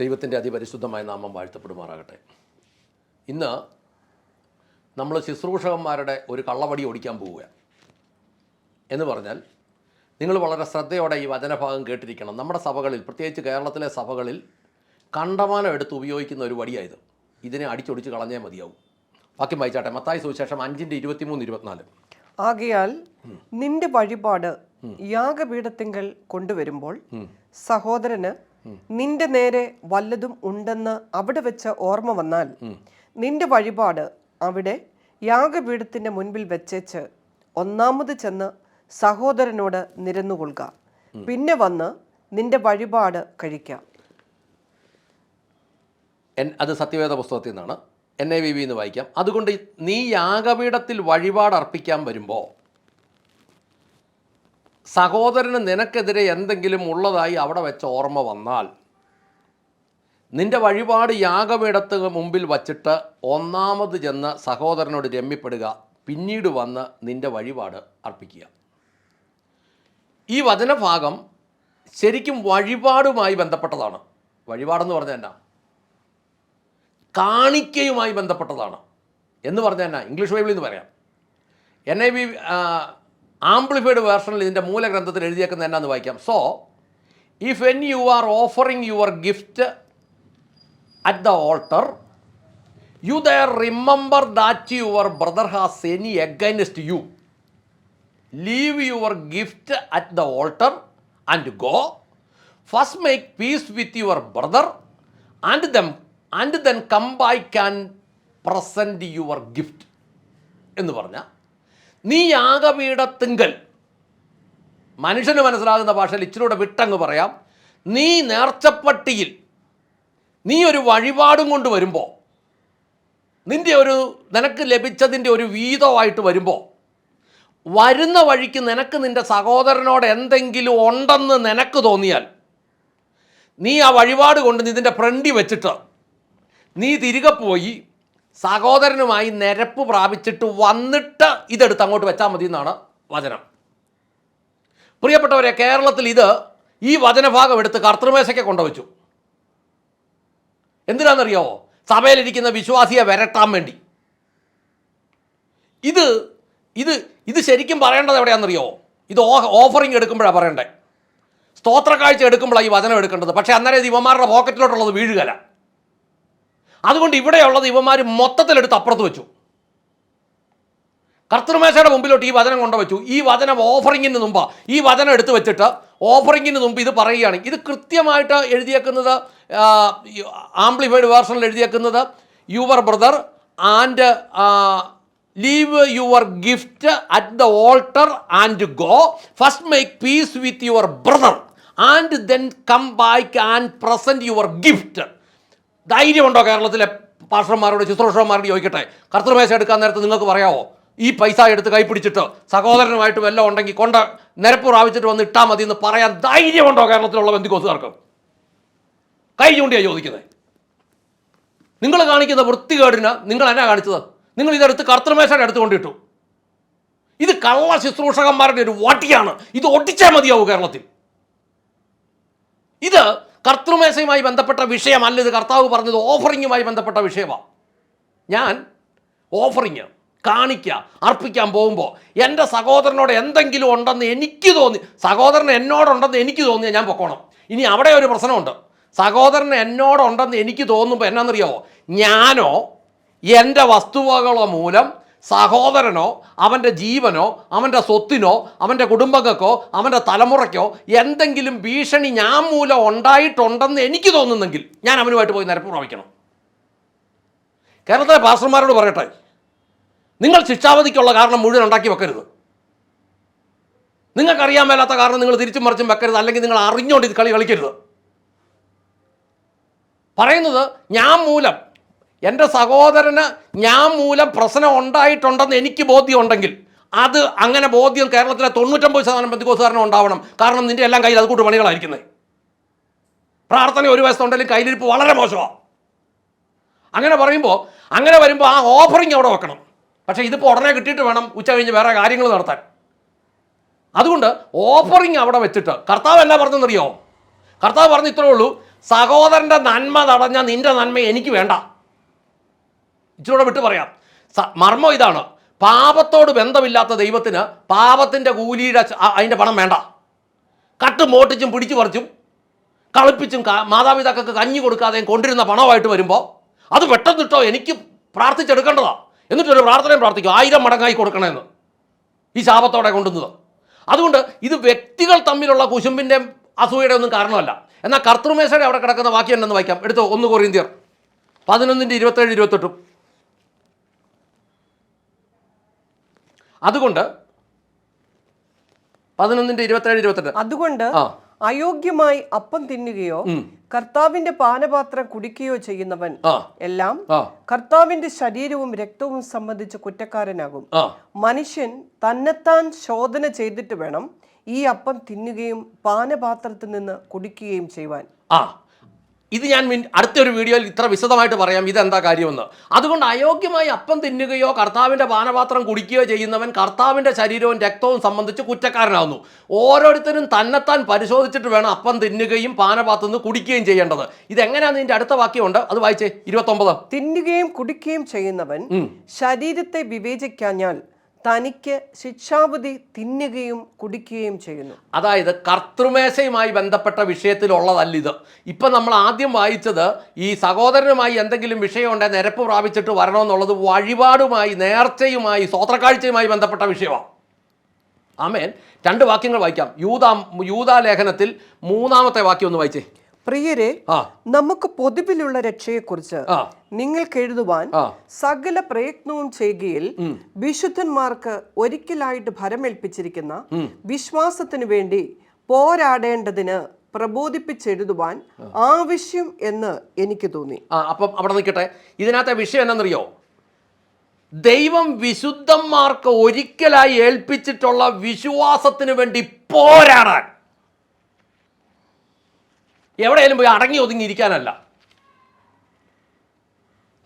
ദൈവത്തിന്റെ അതിപരിശുദ്ധമായ നാമം വാഴ്ത്തപ്പെടുമാറാകട്ടെ. ഇന്ന് നമ്മൾ ശുശ്രൂഷകന്മാരുടെ ഒരു കള്ളവടി ഓടിക്കാൻ പോവുക എന്ന് പറഞ്ഞാൽ നിങ്ങൾ വളരെ ശ്രദ്ധയോടെ ഈ വചനഭാഗം കേട്ടിരിക്കണം. നമ്മുടെ സഭകളിൽ പ്രത്യേകിച്ച് കേരളത്തിലെ സഭകളിൽ കണ്ടമാനം എടുത്ത് ഉപയോഗിക്കുന്ന ഒരു വടിയായത്. ഇതിനെ അടിച്ചൊടിച്ച് കളഞ്ഞേ മതിയാവും. ബാക്കി വായിച്ചാട്ടെ. മത്തായി സുവിശേഷം അഞ്ചിന്റെ ഇരുപത്തിമൂന്ന് ഇരുപത്തിനാല്. ആകയാൽ നിന്റെ വഴിപാട് യാഗപീഠത്തിങ്കൽ കൊണ്ടുവരുമ്പോൾ സഹോദരന് നിന്റെ നേരെ വല്ലതും ഉണ്ടെന്ന് അവിടെ വെച്ച് ഓർമ്മ വന്നാൽ നിന്റെ വഴിപാട് അവിടെ യാഗപീഠത്തിന്റെ മുൻപിൽ വെച്ചേച്ച് ഒന്നാമത് ചെന്ന് സഹോദരനോട് നിരന്നുകൊള്ളുക. പിന്നെ വന്ന് നിന്റെ വഴിപാട് കഴിക്കാം. അത് സത്യവേദ പുസ്തകത്തിൽ നിന്നാണ്. എൻ ഐ വി ബി എന്ന് വായിക്കാം. അതുകൊണ്ട് നീ യാഗപീഠത്തിൽ വഴിപാട് അർപ്പിക്കാൻ വരുമ്പോൾ സഹോദരന് നിനക്കെതിരെ എന്തെങ്കിലും ഉള്ളതായി അവിടെ വെച്ച ഓർമ്മ വന്നാൽ നിന്റെ വഴിപാട് യാഗമിടത്ത് മുമ്പിൽ വച്ചിട്ട് ഒന്നാമത് ചെന്ന് സഹോദരനോട് രമ്യപ്പെടുക. പിന്നീട് വന്ന് നിന്റെ വഴിപാട് അർപ്പിക്കുക. ഈ വചനഭാഗം ശരിക്കും വഴിപാടുമായി ബന്ധപ്പെട്ടതാണ്. വഴിപാടെന്ന് പറഞ്ഞാൽ എന്നാ? കാണിക്കയുമായി ബന്ധപ്പെട്ടതാണ്. എന്ന് പറഞ്ഞാൽ എന്നാ? ഇംഗ്ലീഷ് ബൈബിളിൽ നിന്ന് പറയാം. എൻ ഐ ബി ആംപ്ലിഫൈഡ് വേർഷനിൽ ഇതിന്റെ മൂലഗ്രന്ഥത്തിൽ എഴുതിയേക്കുന്ന എന്നാന്ന് വായിക്കാം. So if and you are offering your gift at the altar you there remember that your brother has any against you leave your gift at the altar and go first make peace with your brother and them and then come by and present your gift എന്ന് പറഞ്ഞാൽ നീ യാഗപീഠത്തിങ്കൽ മനുഷ്യന് മനസ്സിലാകുന്ന ഭാഷയിൽ ഇച്ചിരൂടെ വിട്ടങ്ങ് പറയാം. നീ നേർച്ചപ്പട്ടിയിൽ നീ ഒരു വഴിപാടും കൊണ്ട് വരുമ്പോൾ നിന്റെ ഒരു നിനക്ക് ലഭിച്ചതിന്റെ ഒരു വീതമായിട്ട് വരുമ്പോൾ വരുന്ന വഴിക്ക് നിനക്ക് നിന്റെ സഹോദരനോട് എന്തെങ്കിലും ഉണ്ടെന്ന് നിനക്ക് തോന്നിയാൽ നീ ആ വഴിപാട് കൊണ്ട് ഇതിന്റെ ഫ്രണ്ടി വെച്ചിട്ട് നീ തിരികെ പോയി സഹോദരനുമായി നിരപ്പ് പ്രാപിച്ചിട്ട് വന്നിട്ട് ഇതെടുത്ത് അങ്ങോട്ട് വെച്ചാൽ മതി എന്നാണ് വചനം. പ്രിയപ്പെട്ടവരെ കേരളത്തിൽ ഇത് ഈ വചനഭാഗം എടുത്ത് കർത്തൃമേശയ്ക്ക് കൊണ്ടുവച്ചു. എന്തിനാണെന്നറിയോ? സഭയിലിരിക്കുന്ന വിശ്വാസിയെ വരട്ടാൻ വേണ്ടി. ഇത് ഇത് ഇത് ശരിക്കും പറയേണ്ടത് എവിടെയാണെന്നറിയോ? ഇത് ഓഫറിങ് എടുക്കുമ്പോഴാണ് പറയണ്ടേ. സ്തോത്ര കാഴ്ച എടുക്കുമ്പോഴാണ് ഈ വചനം എടുക്കേണ്ടത്. പക്ഷേ അന്നേരം ഇത് ഇവന്മാരുടെ പോക്കറ്റിലോട്ടുള്ളത് വീഴുകല അതുകൊണ്ട് ഇവിടെയുള്ളത് ഇവന്മാർ മൊത്തത്തിലെടുത്ത് അപ്പുറത്ത് വെച്ചു. കർത്തൃമേശയുടെ മുമ്പിലോട്ട് ഈ വചനം കൊണ്ടുവച്ചു. ഈ വചനം ഓഫറിങ്ങിന് മുമ്പ്. ഈ വചനം എടുത്തു വെച്ചിട്ട് ഓഫറിങ്ങിന് മുമ്പ് ഇത് പറയുകയാണ്. ഇത് കൃത്യമായിട്ട് എഴുതിയേക്കുന്നത് ആംപ്ലിഫൈഡ് വേർഷനിൽ എഴുതിയേക്കുന്നത് your brother and leave your gift at the altar and go first make peace with your brother and then come back and present your gift ധൈര്യമുണ്ടോ കേരളത്തിലെ പാർഷന്മാരോട് ശുശ്രൂഷന്മാരോട് ചോദിക്കട്ടെ? കർത്തൃമേശ എടുക്കാൻ നേരത്ത് നിങ്ങൾക്ക് പറയാമോ ഈ പൈസ എടുത്ത് കൈപ്പിടിച്ചിട്ട് സഹോദരനുമായിട്ട് വല്ലതും ഉണ്ടെങ്കിൽ കൊണ്ട് നിരപ്പ് പ്രാപിച്ചിട്ട് വന്ന് ഇട്ടാൽ മതി എന്ന് പറയാൻ ധൈര്യമുണ്ടോ കേരളത്തിലുള്ള ബന്ധുക്കോസുകാർക്ക്? കൈ ചൂണ്ടിയാണ് ചോദിക്കുന്നത് നിങ്ങൾ കാണിക്കുന്ന വൃത്തികേടിന് നിങ്ങൾ എന്നാ കാണിച്ചത്? നിങ്ങൾ ഇതെടുത്ത് കർത്തൃമേശയുടെ അടുത്ത് കൊണ്ടിട്ടു. ഇത് കള്ള ശുശ്രൂഷകന്മാരുടെ ഒരു വട്ടിയാണ് ഇത് ഒട്ടിച്ചാൽ മതിയാവും കേരളത്തിൽ. ഇത് കർത്തൃമേശയുമായി ബന്ധപ്പെട്ട വിഷയമല്ല ഇത്. കർത്താവ് പറഞ്ഞത് ഓഫറിങ്ങുമായി ബന്ധപ്പെട്ട വിഷയമാണ് ഞാൻ ഓഫറിങ് കാണിക്കുക അർപ്പിക്കാൻ പോകുമ്പോൾ എന്റെ സഹോദരനോട് എന്തെങ്കിലും ഉണ്ടെന്ന് എനിക്ക് തോന്നി സഹോദരൻ എന്നോടുണ്ടെന്ന് എനിക്ക് തോന്നിയാൽ ഞാൻ പൊക്കോണം. ഇനി അവിടെ ഒരു പ്രശ്നമുണ്ട്. സഹോദരൻ എന്നോടുണ്ടെന്ന് എനിക്ക് തോന്നുമ്പോൾ എന്നാണെന്നറിയാമോ ഞാനോ എന്റെ വസ്തുവകളോ മൂലം സഹോദരനോ അവന്റെ ജീവനോ അവന്റെ സ്വത്തിനോ അവന്റെ കുടുംബങ്ങൾക്കോ അവന്റെ തലമുറയ്ക്കോ എന്തെങ്കിലും ഭീഷണി ഞാൻ മൂലം ഉണ്ടായിട്ടുണ്ടെന്ന് എനിക്ക് തോന്നുന്നെങ്കിൽ ഞാൻ അവനുമായിട്ട് പോയി നിരപ്പ് പ്രാപിക്കണം കേരളത്തിലെ പാസ്റ്റർമാരോട് പറയട്ടെ നിങ്ങൾ ശിക്ഷാവധിക്കുള്ള കാരണം മുഴുവൻ ഉണ്ടാക്കി വെക്കരുത്. നിങ്ങൾക്കറിയാൻ മേലാത്ത കാരണം നിങ്ങൾ തിരിച്ചും മറിച്ചും വെക്കരുത് അല്ലെങ്കിൽ നിങ്ങൾ അറിഞ്ഞുകൊണ്ട് ഇത് കളി കളിക്കരുത്. പറയുന്നത് ഞാൻ മൂലം എന്റെ സഹോദരന് ഞാൻ മൂലം പ്രശ്നം ഉണ്ടായിട്ടുണ്ടെന്ന് എനിക്ക് ബോധ്യമുണ്ടെങ്കിൽ അത് അങ്ങനെ ബോധ്യം കേരളത്തിലെ തൊണ്ണൂറ്റൊമ്പത് ശതമാനം ബന്ധുക്കോസുകാരനും ഉണ്ടാവണം. കാരണം നിന്റെ എല്ലാം കയ്യിൽ അതുകൂട്ട് പണികളായിരിക്കുന്നത് പ്രാർത്ഥന ഒരു വയസ്സുണ്ടെങ്കിലും കയ്യിലിരിപ്പ് വളരെ മോശമാണ് അങ്ങനെ പറയുമ്പോൾ അങ്ങനെ വരുമ്പോൾ ആ ഓഫറിങ് അവിടെ വെക്കണം. പക്ഷേ ഇതിപ്പോൾ ഉടനെ കിട്ടിയിട്ട് വേണം ഉച്ച കഴിഞ്ഞ് വേറെ കാര്യങ്ങൾ നടത്താൻ. അതുകൊണ്ട് ഓഫറിങ് അവിടെ വെച്ചിട്ട് കർത്താവ് എല്ലാം പറഞ്ഞെന്നറിയോ കർത്താവ് പറഞ്ഞ് ഇത്രേ ഉള്ളൂ സഹോദരന്റെ നന്മ തടഞ്ഞ നിന്റെ നന്മ എനിക്ക് വേണ്ട. ഇച്ചിരൂടെ വിട്ടു പറയാം. മർമ്മം ഇതാണ്. പാപത്തോട് ബന്ധമില്ലാത്ത ദൈവത്തിന് പാപത്തിന്റെ കൂലിയുടെ അതിന്റെ പണം വേണ്ട. കട്ട് മോട്ടിച്ചും പിടിച്ചു പറിച്ചും കളിപ്പിച്ചും മാതാപിതാക്കൾക്ക് കഞ്ഞി കൊടുക്കാതെയും കൊണ്ടിരുന്ന പണമായിട്ട് വരുമ്പോൾ അത് പെട്ടെന്നിട്ടോ എനിക്ക് പ്രാർത്ഥിച്ചെടുക്കേണ്ടതാ. എന്നിട്ടൊരു പ്രാർത്ഥനയും പ്രാർത്ഥിക്കും. ആയിരം മടങ്ങായി കൊടുക്കണമെന്ന് ഈ ശാപത്തോടെ കൊണ്ടുവന്നത്. അതുകൊണ്ട് ഇത് വ്യക്തികൾ തമ്മിലുള്ള കുശുമ്പിന്റെ അസൂയയുടെ ഒന്നും കാരണമല്ല. എന്നാൽ കർത്തൃമേശയുടെ അവിടെ കിടക്കുന്ന വാക്യം ഉണ്ടെന്ന് വായിക്കാം. എടുത്തോ? ഒന്ന് കൊറിയന്തിയർ പതിനൊന്നിന്റെ ഇരുപത്തേഴ് ഇരുപത്തെട്ടും. അതുകൊണ്ട് പതിനൊന്നിന്റെ ഇരുപത്തേഴ് ഇരുപത്തെട്ട് അതുകൊണ്ട് ആ. അയോഗ്യമായി അപ്പം തിന്നുകയോ കർത്താവിന്റെ പാനപാത്രം കുടിക്കുകയോ ചെയ്യുന്നവൻ എല്ലാം കർത്താവിന്റെ ശരീരവും രക്തവും സംബന്ധിച്ച് കുറ്റക്കാരനാകും. മനുഷ്യൻ തന്നെത്താൻ ശോധന ചെയ്തിട്ട് വേണം ഈ അപ്പം തിന്നുകയും പാനപാത്രത്തിൽ നിന്ന് കുടിക്കുകയും ചെയ്യുവാൻ. ഇത് ഞാൻ അടുത്തൊരു വീഡിയോയിൽ ഇത്ര വിശദമായിട്ട് പറയാം. ഇതെന്താ കാര്യമെന്ന്. അതുകൊണ്ട് അയോഗ്യമായി അപ്പം തിന്നുകയോ കർത്താവിന്റെ പാനപാത്രം കുടിക്കുകയോ ചെയ്യുന്നവൻ കർത്താവിന്റെ ശരീരവും രക്തവും സംബന്ധിച്ച് കുറ്റക്കാരനാവുന്നു. ഓരോരുത്തരും തന്നെത്താൻ പരിശോധിച്ചിട്ട് വേണം അപ്പം തിന്നുകയും പാനപാത്രം നിന്ന് കുടിക്കുകയും ചെയ്യേണ്ടത്. ഇതെങ്ങനെയാണെന്ന് ഇതിന്റെ അടുത്ത വാക്യമുണ്ട്. അത് വായിച്ചേ. ഇരുപത്തൊമ്പത്. തിന്നുകയും കുടിക്കുകയും ചെയ്യുന്നവൻ ശരീരത്തെ വിവേചിക്കാഞ്ഞാൽ തനിക്ക് ശിക്ഷാവിധി തിന്നുകയും കുടിക്കുകയും ചെയ്യുന്നു. അതായത് കർത്തൃമേശയുമായി ബന്ധപ്പെട്ട വിഷയത്തിലുള്ളതല്ല ഇത്. ഇപ്പം നമ്മൾ ആദ്യം വായിച്ചത് ഈ സഹോദരനുമായി എന്തെങ്കിലും വിഷയമുണ്ടെ നിരപ്പ് പ്രാപിച്ചിട്ട് വരണമെന്നുള്ളത് വഴിപാടുമായി നേർച്ചയുമായി സ്വോത്രക്കാഴ്ചയുമായി ബന്ധപ്പെട്ട വിഷയമാണ്. ആമേൻ. രണ്ട് വാക്യങ്ങൾ വായിക്കാം. യൂതാ യൂതാ ലേഖനത്തിൽ മൂന്നാമത്തെ വാക്യം ഒന്ന് വായിച്ചേ. പ്രിയരെ നമുക്ക് പൊതുവിലുള്ള രക്ഷയെക്കുറിച്ച് നിങ്ങൾക്ക് എഴുതുവാൻ സകല പ്രയത്നവും ചെയ്യുകയിൽ വിശുദ്ധന്മാർക്ക് ഒരിക്കലായിട്ട് ഭരമേൽപ്പിച്ചിരിക്കുന്ന വിശ്വാസത്തിനു വേണ്ടി പോരാടേണ്ടതിന് പ്രബോധിപ്പിച്ചെഴുതുവാൻ ആവശ്യം എന്ന് എനിക്ക് തോന്നി. ആ അപ്പം അവിടെ നിൽക്കട്ടെ. ഇതിനകത്തെ വിഷയം എന്താണെന്നറിയോ? ദൈവം വിശുദ്ധന്മാർക്ക് ഒരിക്കലായി ഏൽപ്പിച്ചിട്ടുള്ള വിശ്വാസത്തിന് വേണ്ടി പോരാടാൻ. എവിടെയെങ്കിലും പോയി അടങ്ങി ഒതുങ്ങി ഇരിക്കാനല്ല.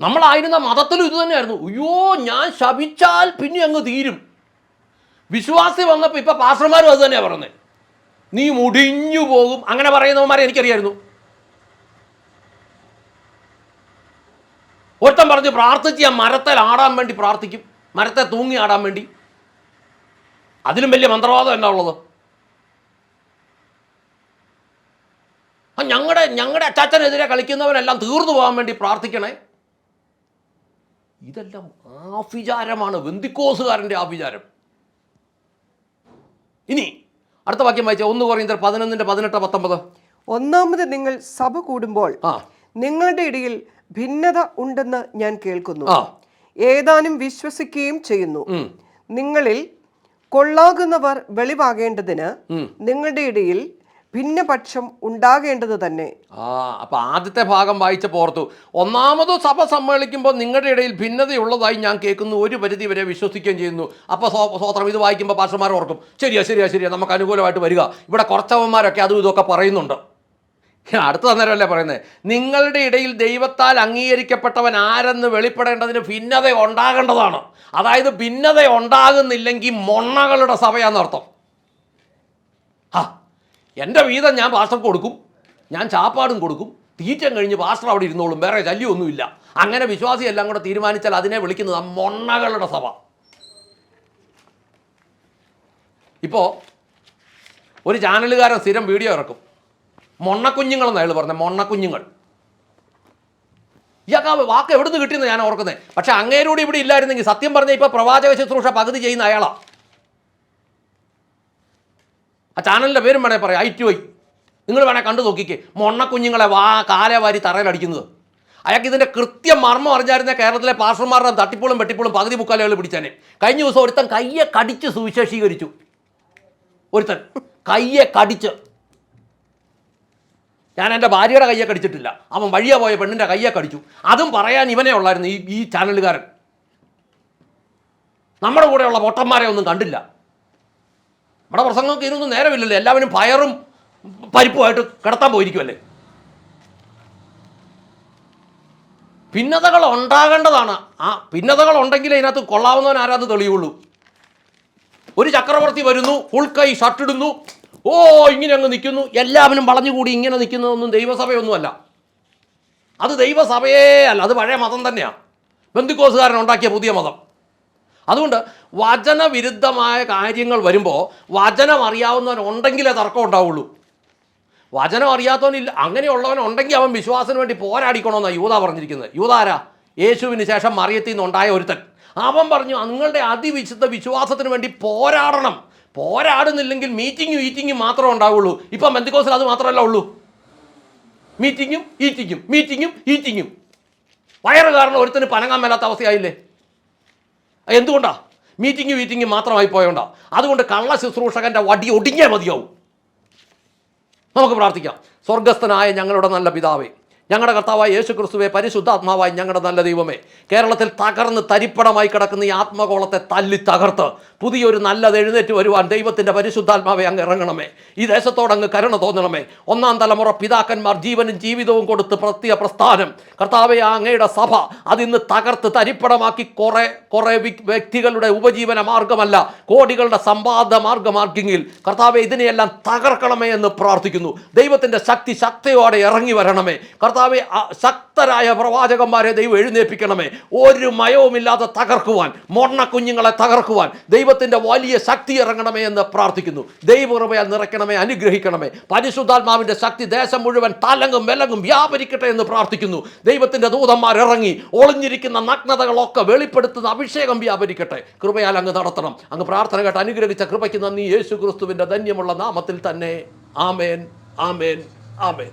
നമ്മളായിരുന്ന മതത്തിലും ഇത് തന്നെയായിരുന്നു. അയ്യോ ഞാൻ ശപിച്ചാൽ പിന്നെ അങ്ങ് തീരും. വിശ്വാസി വന്നപ്പോൾ ഇപ്പം പാസ്റ്റർമാരും അത് തന്നെയാണ് പറയുന്നത് നീ മുടിഞ്ഞു പോകും. അങ്ങനെ പറയുന്നവന്മാരെ എനിക്കറിയായിരുന്നു. ഒരുത്തൻ പറഞ്ഞ് പ്രാർത്ഥിച്ച് ഞാൻ മരത്തിൽ ആടാൻ വേണ്ടി പ്രാർത്ഥിക്കും. മരത്തെ തൂങ്ങി ആടാൻ വേണ്ടി. അതിലും വലിയ മന്ത്രവാദം എന്നാ ഉള്ളത്? ഞങ്ങളുടെ ഞങ്ങളുടെ അച്ചാച്ചനെതിരെ കളിക്കുന്നവരെല്ലാം തീർന്നു പോകാൻ വേണ്ടി പ്രാർത്ഥിക്കണേ. ഇതെല്ലാം ആഭിചാരമാണ്. വെന്തിക്കോസുകാരന്റെ ആഭിചാരം. ഇനി അടുത്ത വാക്യം വായിച്ച. ഒന്ന് കുറയുന്ന പതിനൊന്നിന്റെ പതിനെട്ട് പത്തൊമ്പത്. ഒന്നാമത് നിങ്ങൾ സഭ കൂടുമ്പോൾ നിങ്ങളുടെ ഇടയിൽ ഭിന്നത ഉണ്ടെന്ന് ഞാൻ കേൾക്കുന്നു. ഏതാനും വിശ്വസിക്കുകയും ചെയ്യുന്നു. നിങ്ങളിൽ കൊള്ളാകുന്നവർ വെളിവാകേണ്ടതിന് നിങ്ങളുടെ ഇടയിൽ ഭിന്നപക്ഷം ഉണ്ടാകേണ്ടത് തന്നെ. ആ അപ്പൊ ആദ്യത്തെ ഭാഗം വായിച്ച പോർത്തു. ഒന്നാമത് സഭ സമ്മേളിക്കുമ്പോൾ നിങ്ങളുടെ ഇടയിൽ ഭിന്നതയുള്ളതായി ഞാൻ കേൾക്കുന്നു. ഒരു പരിധി വരെ വിശ്വസിക്കുകയും ചെയ്യുന്നു. അപ്പോൾ സ്വോത്രം ഇത് വായിക്കുമ്പോൾ പാസ്റ്റർമാർ ഓർക്കും. ശരിയാ ശരിയാ ശരിയാ. നമുക്ക് അനുകൂലമായിട്ട് വരിക. ഇവിടെ കുറച്ചവന്മാരൊക്കെ അതും ഇതൊക്കെ പറയുന്നുണ്ട്. അടുത്ത തന്നേരമല്ലേ പറയുന്നത്? നിങ്ങളുടെ ഇടയിൽ ദൈവത്താൽ അംഗീകരിക്കപ്പെട്ടവൻ ആരെന്ന് വെളിപ്പെടേണ്ടതിന് ഭിന്നത ഉണ്ടാകേണ്ടതാണ്. അതായത് ഭിന്നത ഉണ്ടാകുന്നില്ലെങ്കിൽ മൊണ്ണകളുടെ സഭയാന്നർത്ഥം ആ എന്റെ വീതം ഞാൻ പാസ്റ്റർക്ക് കൊടുക്കും ഞാൻ ചാപ്പാടും കൊടുക്കും തീറ്റം കഴിഞ്ഞ് പാസ്റ്റർ അവിടെ ഇരുന്നോളും വേറെ ശല്യമൊന്നുമില്ല. അങ്ങനെ വിശ്വാസി എല്ലാം കൂടെ തീരുമാനിച്ചാൽ അതിനെ വിളിക്കുന്നത് മൊണ്ണകളുടെ സഭ. ഇപ്പോൾ ഒരു ചാനലുകാരൻ സ്ഥിരം വീഡിയോ ഇറക്കും. മൊണ്ണക്കുഞ്ഞുങ്ങളെന്ന് അയാൾ പറഞ്ഞത് മൊണ്ണക്കുഞ്ഞുങ്ങൾ. ഇയാൾക്ക് ആ വാക്ക് എവിടുന്ന് കിട്ടിയെന്ന് ഞാൻ ഓർക്കുന്നത് പക്ഷേ അങ്ങേരോട് ഇവിടെ ഇല്ലായിരുന്നെങ്കിൽ സത്യം പറഞ്ഞാൽ ഇപ്പോൾ പ്രവാചക ശുശ്രൂഷ പകുതി ചെയ്യുന്ന അയാളാണ് ആ ചാനലിന്റെ പേരും വേണേൽ പറയാം. ഐ ടു ഐ നിങ്ങൾ വേണേൽ കണ്ടു നോക്കിക്കേ. മൊണ്ണക്കുഞ്ഞുങ്ങളെ വാ കാല വാരി തറയിലടിക്കുന്നത് അയാൾക്ക് ഇതിന്റെ കൃത്യം മർമ്മം അറിഞ്ഞായിരുന്ന കേരളത്തിലെ പാർഷന്മാരുടെ തട്ടിപ്പുളും വെട്ടിപ്പുളും പകുതി മുക്കാലുകൾ പിടിച്ചാനേ. കഴിഞ്ഞ ദിവസം ഒരുത്തൻ കയ്യെ കടിച്ച് സുവിശേഷീകരിച്ചു. ഒരുത്തൻ കയ്യെ കടിച്ച്. ഞാൻ എന്റെ ഭാര്യയുടെ കയ്യെ കടിച്ചിട്ടില്ല. അവൻ വഴിയെ പോയ പെണ്ണിന്റെ കയ്യെ കടിച്ചു. അതും പറയാൻ ഇവനെ ഉള്ളായിരുന്നു ഈ ഈ ചാനലുകാരൻ. നമ്മുടെ കൂടെയുള്ള പൊട്ടന്മാരെ ഒന്നും കണ്ടില്ല. നമ്മുടെ പ്രസംഗമൊക്കെ ഇതിനൊന്നും നേരമില്ലല്ലോ. എല്ലാവരും പയറും പരിപ്പുമായിട്ട് കിടത്താൻ പോയിരിക്കുമല്ലേ ഭിന്നതകൾ ഉണ്ടാകേണ്ടതാണ്. ആ ഭിന്നതകൾ ഉണ്ടെങ്കിൽ ഇതിനകത്ത് കൊള്ളാവുന്നവൻ ആരാന്ന് തെളിയുള്ളൂ. ഒരു ചക്രവർത്തി വരുന്നു ഫുൾ കൈ ഷർട്ട് ഇടുന്നു. ഓ ഇങ്ങനെ അങ്ങ് നിൽക്കുന്നു. എല്ലാവരും വളഞ്ഞുകൂടി ഇങ്ങനെ നിൽക്കുന്നതൊന്നും ദൈവസഭയൊന്നുമല്ല. അത് ദൈവസഭയേ അല്ല അത് പഴയ മതം തന്നെയാണ് ബന്ധുക്കോസുകാരൻ ഉണ്ടാക്കിയ പുതിയ മതം. അതുകൊണ്ട് വചനവിരുദ്ധമായ കാര്യങ്ങൾ വരുമ്പോൾ വചനം അറിയാവുന്നവൻ ഉണ്ടെങ്കിലേ തർക്കം ഉണ്ടാവുള്ളൂ. വചനം അറിയാത്തവനില്ല അങ്ങനെയുള്ളവൻ ഉണ്ടെങ്കിൽ അവൻ വിശ്വാസത്തിന് വേണ്ടി പോരാടിക്കണമെന്നാണ് യൂത പറഞ്ഞിരിക്കുന്നത്. യൂത യേശുവിന് ശേഷം മറിയത്തിൽ നിന്നുണ്ടായ ഒരുത്തൻ. അവൻ പറഞ്ഞു നിങ്ങളുടെ അതിവിശുദ്ധ വിശ്വാസത്തിന് വേണ്ടി പോരാടണം. പോരാടുന്നില്ലെങ്കിൽ മീറ്റിങ്ങും ഈറ്റിങ്ങും മാത്രമേ ഉണ്ടാവുള്ളൂ. ഇപ്പം ബന്ധുക്കോസിൽ അത് മാത്രമല്ല ഉള്ളൂ. മീറ്റിങ്ങും ഈറ്റിങ്ങും മീറ്റിങ്ങും ഈറ്റിങ്ങും. വയറ് കാരണം ഒരുത്തിന് പനങ്ങാൻ മേലാത്ത അവസ്ഥയായില്ലേ? എന്തുകൊണ്ടാ? മീറ്റിംഗ് മീറ്റിംഗ് മാത്രമായി പോയോണ്ടാ. അതുകൊണ്ട് കള്ള ശുശ്രൂഷകന്റെ വടി ഒടിഞ്ഞേ മതിയാവും. നമുക്ക് പ്രാർത്ഥിക്കാം. സ്വർഗസ്ഥനായ ഞങ്ങളുടെ നല്ല പിതാവേ ഞങ്ങളുടെ കർത്താവായ യേശു ക്രിസ്തുവെ പരിശുദ്ധാത്മാവായി ഞങ്ങളുടെ നല്ല ദൈവമേ കേരളത്തിൽ തകർന്ന് തരിപ്പണമായി കിടക്കുന്ന ഈ ആത്മകോളത്തെ തല്ലി തകർത്ത് പുതിയൊരു നല്ലത് എഴുന്നേറ്റ് വരുവാൻ ദൈവത്തിന്റെ പരിശുദ്ധാത്മാവെ അങ്ങ് ഇറങ്ങണമേ. ഈ ദേശത്തോട് അങ്ങ് കരുണ തോന്നണമേ. ഒന്നാം തലമുറ പിതാക്കന്മാർ ജീവനും ജീവിതവും കൊടുത്ത് പ്രത്യ പ്രസ്ഥാനം. കർത്താവെ അങ്ങയുടെ സഭ അതിന്ന് തകർത്ത് തരിപ്പണമാക്കി കുറേ കുറേ വ്യക്തികളുടെ ഉപജീവന മാർഗമല്ല കോടികളുടെ സമ്പാദ മാർഗമാർഗിങ്ങിൽ കർത്താവെ ഇതിനെയെല്ലാം തകർക്കണമേ എന്ന് പ്രാർത്ഥിക്കുന്നു. ദൈവത്തിന്റെ ശക്തി ശക്തിയോടെ ഇറങ്ങി വരണമേ. കർത്താവെ ആ ശക്തരായ പ്രവാചകന്മാരെ ദൈവം എഴുന്നേൽപ്പിക്കണമേ. ഒരു മയവുമില്ലാതെ തകർക്കുവാൻ മൊണ്ണ കുഞ്ഞുങ്ങളെ തകർക്കുവാൻ ദൈവത്തിന്റെ വലിയ ശക്തി ഇറങ്ങണമേ എന്ന് പ്രാർത്ഥിക്കുന്നു. ദൈവകൃപയാൽ നിറയ്ക്കണമേ അനുഗ്രഹിക്കണമേ. പരിശുദ്ധാത്മാവിന്റെ ശക്തി ദേശം മുഴുവൻ തലങ്ങും വിലങ്ങും വ്യാപരിക്കട്ടെ എന്ന് പ്രാർത്ഥിക്കുന്നു. ദൈവത്തിന്റെ ദൂതന്മാർ ഇറങ്ങി ഒളിഞ്ഞിരിക്കുന്ന നഗ്നതകളൊക്കെ വെളിപ്പെടുത്തുന്ന അഭിഷേകം വ്യാപരിക്കട്ടെ. കൃപയാൽ അങ്ങ് നടത്തണം. അങ്ങ് പ്രാർത്ഥന കേട്ട് അനുഗ്രഹിച്ച കൃപയ്ക്ക് നന്ദി. യേശു ക്രിസ്തുവിന്റെ ധന്യമുള്ള നാമത്തിൽ തന്നെ. ആമേൻ ആമേൻ ആമേൻ.